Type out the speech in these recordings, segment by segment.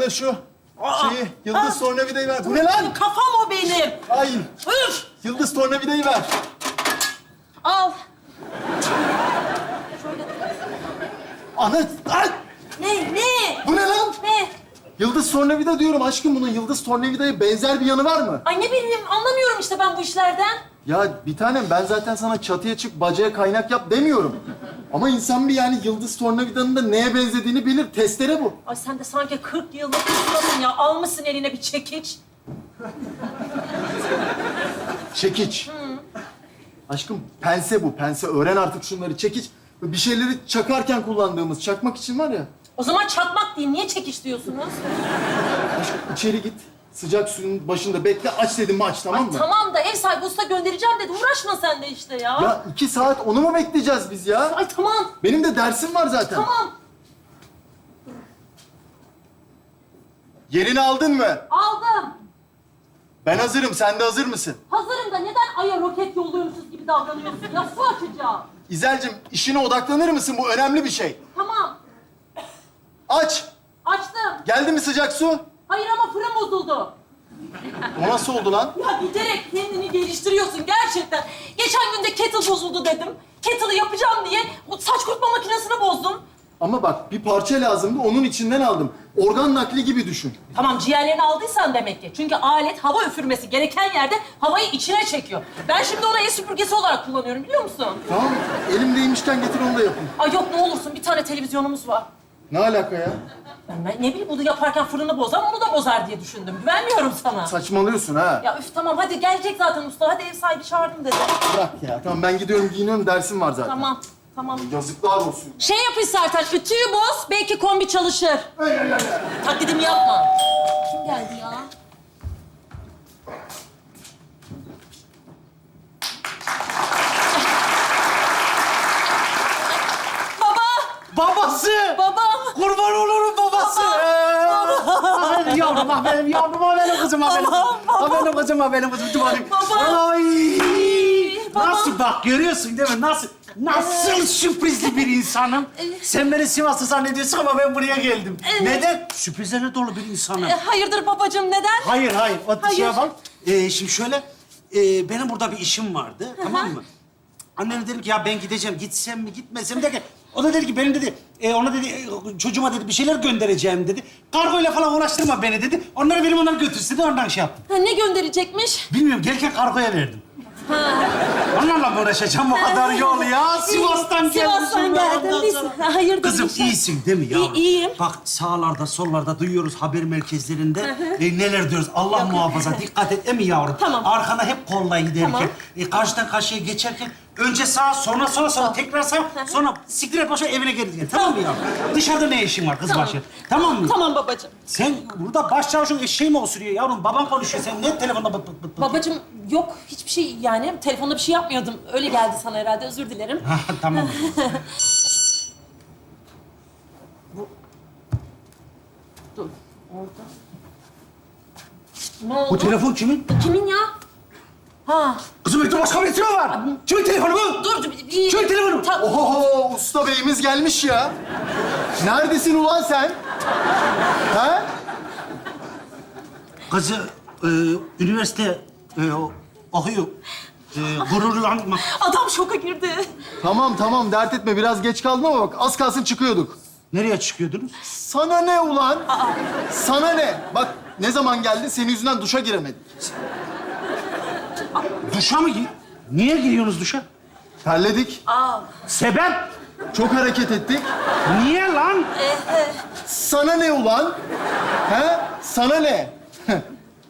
Bana şu Aa! şeyi, yıldız Aa! tornavidayı ver. Bu ne lan? Kafam o benim. Ay, Üf! yıldız tornavidayı ver. Al. Ana, ay! Ne, ne? Bu ne lan? Ne? Yıldız tornavida diyorum aşkım. Bunun yıldız tornavidaya benzer bir yanı var mı? Ay ne bileyim anlamıyorum işte ben bu işlerden. Ya bir tanem ben zaten sana çatıya çık, bacaya kaynak yap demiyorum. Ama insan bir yani yıldız tornavidanın da neye benzediğini bilir. Testere bu. Ay sen de sanki 40 yıllık ustasın ya. Almışsın eline bir çekiç. Çekiç. Aşkım pense bu, pense. Öğren artık şunları. Çekiç. Bir şeyleri çakarken kullandığımız, çakmak için var ya. O zaman çakmak değil. Niye çekiç diyorsunuz? Aşkım içeri git. Sıcak suyun başında bekle. Aç dedim mi aç tamam Ay mı? tamam da ev sahibi usta göndereceğim dedi. Uğraşma sen de işte ya. Ya iki saat onu mu bekleyeceğiz biz ya? Ay tamam. Benim de dersim var zaten. Tamam. Yerini aldın mı? Aldım. Ben hazırım. Sen de hazır mısın? Hazırım da neden aya roket yolluyormuşuz gibi davranıyorsun? Ya su açacağım. İzelcim işine odaklanır mısın? Bu önemli bir şey. Tamam. Aç. Açtım. Geldi mi sıcak su? Hayır ama fırın bozuldu. O nasıl oldu lan? Ya giderek kendini geliştiriyorsun gerçekten. Geçen gün de kettle bozuldu dedim. Kettle'ı yapacağım diye o saç kurutma makinesini bozdum. Ama bak bir parça lazımdı. Onun içinden aldım. Organ nakli gibi düşün. Tamam ciğerlerini aldıysan demek ki. Çünkü alet hava üfürmesi gereken yerde havayı içine çekiyor. Ben şimdi onu el süpürgesi olarak kullanıyorum biliyor musun? Tamam Elimdeymişken getir onu da yapayım. Ay yok ne olursun bir tane televizyonumuz var. Ne alaka ya? Ben, ben ne bileyim bunu yaparken fırını bozar onu da bozar diye düşündüm. Güvenmiyorum sana. Saçmalıyorsun ha. Ya üf tamam hadi gelecek zaten usta. Hadi ev sahibi çağırdım dedi. Bırak ya. Tamam ben gidiyorum giyiniyorum. Dersim var zaten. Tamam. Tamam. Yazıklar olsun. Şey yap istersen, ütüyü boz, belki kombi çalışır. Taklidimi yapma. Kim geldi ya? Baba! Babası! Babam! Kurban olurum babası! Ah benim yavrum, ah benim yavrum, ah benim kızım, ah benim kızım. Ah benim kızım, ah benim kızım. Dur bakayım. Baba! Ay! Nasıl bak görüyorsun değil mi? Nasıl? Nasıl sürprizli bir insanım. Sen beni Sivaslı zannediyorsun ama ben buraya geldim. Neden? Sürprizlerle dolu bir insanım. E, hayırdır babacığım, neden? Hayır, hayır. O Hayır. şeye bak. Ee, şimdi şöyle, e, benim burada bir işim vardı, tamam mı? Annene dedim ki ya ben gideceğim, gitsem mi gitmesem mi derken... O da dedi ki benim dedi, e, ona dedi, e, çocuğuma dedi bir şeyler göndereceğim dedi. Kargoyla falan uğraştırma beni dedi. Onları benim onları götürsün dedi, ondan şey yaptım. Ha, ne gönderecekmiş? Bilmiyorum, gelirken kargoya verdim. Onlarla mı uğraşacağım o kadar yol ya? Sivas'tan gelmişim. Sivas'tan ben geldim. ondan Biz, sonra. Ha, hayırdır Kızım inşallah. iyisin değil mi ya? İyi- iyiyim. Bak sağlarda, sollarda duyuyoruz haber merkezlerinde. E, neler diyoruz? Allah muhafaza. Dikkat et mi yavrum? Tamam. Arkana hep kolla giderken. Tamam. E, karşıdan karşıya geçerken önce sağ, sonra sola, sonra tekrar sağ, sonra siktir et başa evine geri gel. Tamam mı yavrum? Dışarıda ne işin var kız Tamam. başı? Tamam mı? Tamam babacığım. Sen burada baş çavuşun eşeği mi osuruyor yavrum? Baban konuşuyor. Sen ne telefonda bıt bıt bıt bıt? Babacığım yok hiçbir şey yani telefonda bir şey yapmıyordum. Öyle geldi sana herhalde özür dilerim. Ha, tamam. Dur orada. Ne oldu? Bu telefon kimin? Kimin ya? Ha Kızım evde başka birisi mi var? Kimin telefonu bu? dur dur. Bir... Kimin telefonu? Ta- Oho usta beyimiz gelmiş ya. Neredesin ulan sen? Ha? Kızı e, üniversite e, o- okuyor. E, gururlanma. Adam şoka girdi. Tamam tamam dert etme biraz geç kaldın ama bak az kalsın çıkıyorduk. Nereye çıkıyordunuz? Sana ne ulan? Sana ne? Bak ne zaman geldin senin yüzünden duşa giremedik. Duşa mı gir? Niye giriyorsunuz duşa? Terledik. Aa. Sebep? Çok hareket ettik. Niye lan? Sana ne ulan? He? Sana ne?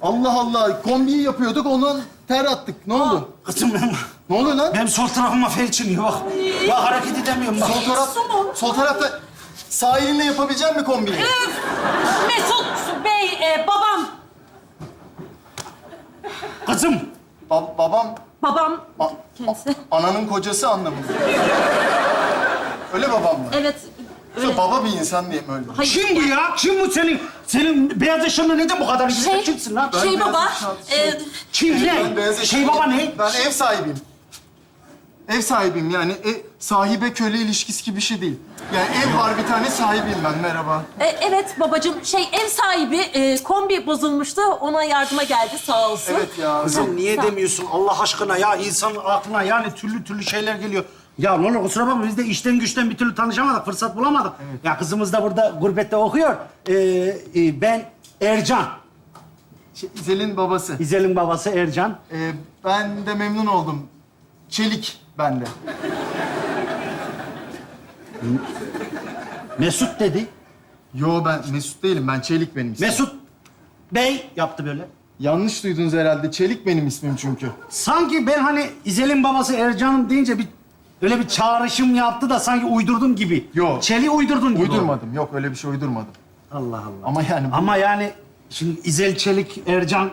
Allah Allah kombiyi yapıyorduk ondan ter attık. Ne oldu? Kızım ben... Ne oluyor lan? Benim sol tarafıma felç iniyor bak. Bak hareket edemiyorum bak. Sol taraf, Su mu? sol tarafta sağ elinle yapabilecek mi kombiyi? Üf! Mesut Bey, e, babam. Kızım. Ba- babam Babam a- kendisi. ananın kocası anlamında. Öyle babam mı? Evet. Öyle. Baba bir insan diye mi öyle? Hayır. Kim bu ya? Kim bu senin? Senin beyaz eşyanla neden bu kadar ilgili? Şey, Kimsin lan? şey beyaz baba, eşya- e, Kim Ben ne? beyaz Şey baba ne? Ben ev sahibiyim. Ev sahibiyim yani. E, sahibe köle ilişkisi gibi bir şey değil. Yani ev var bir tane sahibiyim ben. Merhaba. E, evet babacığım, şey ev sahibi e, kombi bozulmuştu. Ona yardıma geldi sağ olsun. Evet ya. Kızım niye demiyorsun Allah aşkına ya insanın aklına yani türlü türlü şeyler geliyor. Ya ne olur kusura bakma biz de işten güçten bir türlü tanışamadık, fırsat bulamadık. Ya kızımız da burada gurbette okuyor. Ee, e, ben Ercan, Şey, İzel'in babası. İzel'in babası Ercan. Ee, ben de memnun oldum. Çelik bende. Mesut dedi. Yo ben Mesut değilim. Ben Çelik benim ismim. Mesut Bey yaptı böyle. Yanlış duydunuz herhalde. Çelik benim ismim çünkü. Sanki ben hani İzel'in babası Ercan'ım deyince bir öyle bir çağrışım yaptı da sanki uydurdum gibi. Yok. Çeli uydurdun gibi. Uydurmadım. Yok öyle bir şey uydurmadım. Allah Allah. Ama yani bu- Ama yani şimdi İzel Çelik Ercan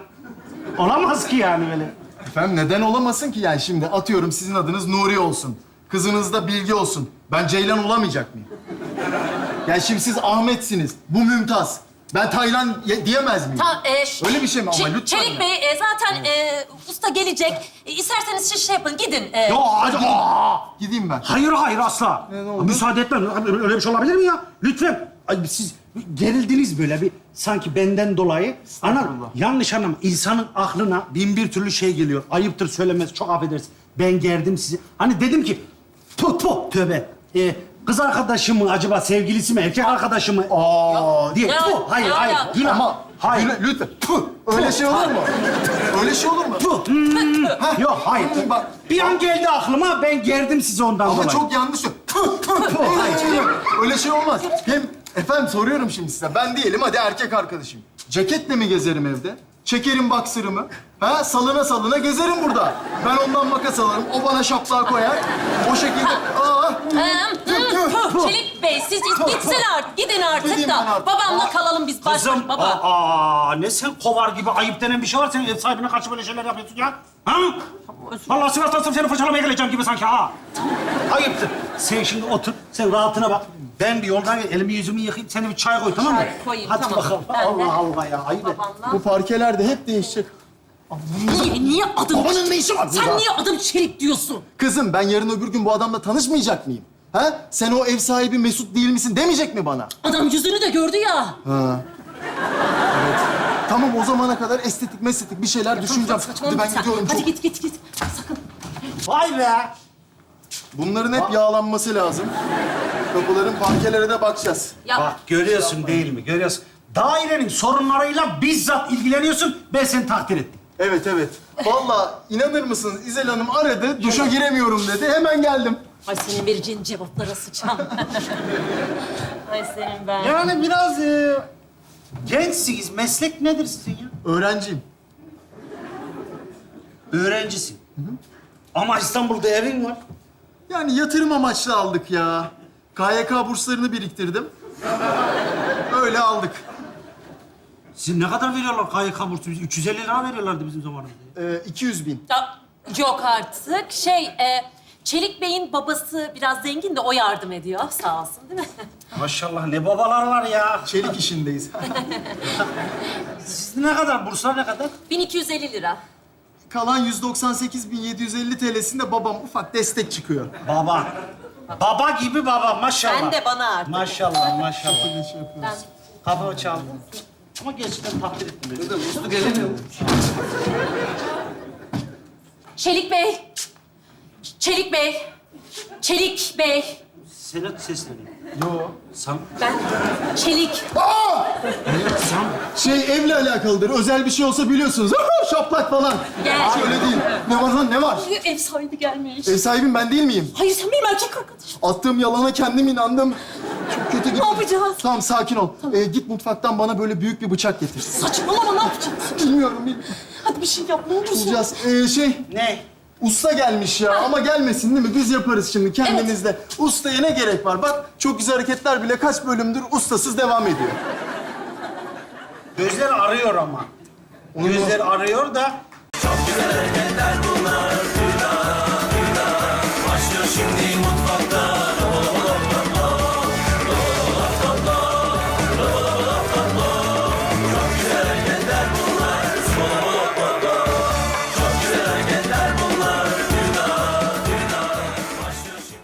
olamaz ki yani böyle. Efendim neden olamasın ki yani şimdi atıyorum sizin adınız Nuri olsun. Kızınız da Bilge olsun. Ben Ceylan olamayacak mıyım? Yani şimdi siz Ahmet'siniz. Bu Mümtaz. Ben Taylan ye- diyemez miyim? Ta, e, ş- Öyle bir şey mi ama Ç- lütfen Çelik ya. Bey e, zaten e, usta gelecek. E, isterseniz siz şey yapın gidin. E, Yo, hadi. Aa! Gideyim ben. Hayır hayır asla. Ne, ne oldu? Müsaade etmem. Öyle bir şey olabilir mi ya? Lütfen. Ay, siz gerildiniz böyle bir sanki benden dolayı. Ana Estağfurullah. yanlış anlama. İnsanın aklına bin bir türlü şey geliyor. Ayıptır söylemez. Çok affedersin. Ben gerdim sizi. Hani dedim ki tu tu tövbe. Ee, kız arkadaşı mı acaba sevgilisi mi erkek arkadaşı mı? Aa, diye. Ya, Tu. Hayır ya, hayır. ya. Günah. ama Hayır. Lütfen, lütfen. Puh, öyle şey olur mu? Öyle şey olur mu? Tu. Hmm. Yok hayır. Bak. Bir an geldi aklıma ben gerdim sizi ondan Ama dolayı. çok yanlış. Puh, puh, puh. Hayır. Öyle şey olmaz. Hem efendim soruyorum şimdi size. Ben diyelim hadi erkek arkadaşım. Ceketle mi gezerim evde? Çekerim baksırımı. Ha salına salına gezerim burada. Ben ondan makas alırım. O bana şaplığa koyar. O şekilde. Aa. Çelik Bey siz gitsin artık. Gidin artık Gideyim ben da. artık. Babamla Aa. kalalım biz baş Kızım. Baba. aa, ne sen kovar gibi ayıp denen bir şey var. Sen ev sahibine karşı böyle şeyler yapıyorsun ya. Ha? Vallahi Sivas'tan seni fırçalamaya geleceğim gibi sanki ha. Ayıptır. Sen şimdi otur, sen rahatına bak. Ben bir yoldan elimi yüzümü yıkayıp seni bir çay koy tamam mı? Çay koyayım, Hadi tamam. bakalım. Ben de- Allah Allah ya, ayıp et. Babamla. Bu parkeler de hep değişecek. Niye, niye adım... Babanın ne işi var burada? Sen niye adım Çelik diyorsun? Kızım ben yarın öbür gün bu adamla tanışmayacak mıyım? Ha? Sen o ev sahibi Mesut değil misin demeyecek mi bana? Adam yüzünü de gördü ya. Ha. Evet. Tamam o zamana kadar estetik mesletik bir şeyler düşüneceğim. Hadi Saçmalama ben sen. gidiyorum Hadi çok. git git git. Sakın. Vay be. Bunların hep yağlanması lazım. Kapıların parkelere de bakacağız. Ya Bak görüyorsun değil mi? Görüyorsun. Dairenin sorunlarıyla bizzat ilgileniyorsun. Ben seni takdir ettim. Evet evet. Vallahi inanır mısınız İzel Hanım aradı, duşa giremiyorum dedi. Hemen geldim. Ay senin vereceğin cevaplara sıçan. Ay senin ben. Yani biraz e, gençsiniz. Meslek nedir sizin ya? Öğrenciyim. Öğrencisin. Ama İstanbul'da evin var. Yani yatırım amaçlı aldık ya. KYK burslarını biriktirdim. Öyle aldık. Sizin ne kadar veriyorlar KYK bursu? Biz 350 lira veriyorlardı bizim zamanımızda. Ee, 200 bin. Ya, yok artık. Şey, e, Çelik Bey'in babası biraz zengin de o yardım ediyor. Sağ olsun değil mi? Maşallah ne babalar var ya. Çelik işindeyiz. Siz ne kadar? Burslar ne kadar? 1250 lira. Kalan 198.750 TL'sinde babam ufak destek çıkıyor. Baba. Baba gibi baba maşallah. Ben de bana artık. Maşallah maşallah. Bir şey yapıyoruz. Ben... Kapımı çaldı. Ama gerçekten takdir ettim. beni. Çelik Bey. Çelik Bey. Çelik Bey. Senet sesleniyor. Yo. Sen, Ben Çelik. Aa! Şey evle alakalıdır. Özel bir şey olsa biliyorsunuz. Şaplak falan. Gel. Aa, öyle değil. Ne var lan ne var? Ev sahibi gelmiş. Ev sahibim ben değil miyim? Hayır sen benim erkek arkadaşım. Attığım yalana kendim inandım. Çok kötü gitti. Ne yapacağız? Tamam sakin ol. Ee, git mutfaktan bana böyle büyük bir bıçak getir. Saçmalama ne yapacağız? Bilmiyorum bilmiyorum. Hadi bir şey yap ne olursun. Bulacağız. Ee, şey ne? usta gelmiş ya ama gelmesin değil mi? Biz yaparız şimdi kendimizde. Ustaya ne gerek var? Bak çok güzel hareketler bile kaç bölümdür ustasız devam ediyor. Gözler arıyor ama. Gözler arıyor da Çok güzel hareketler bunlar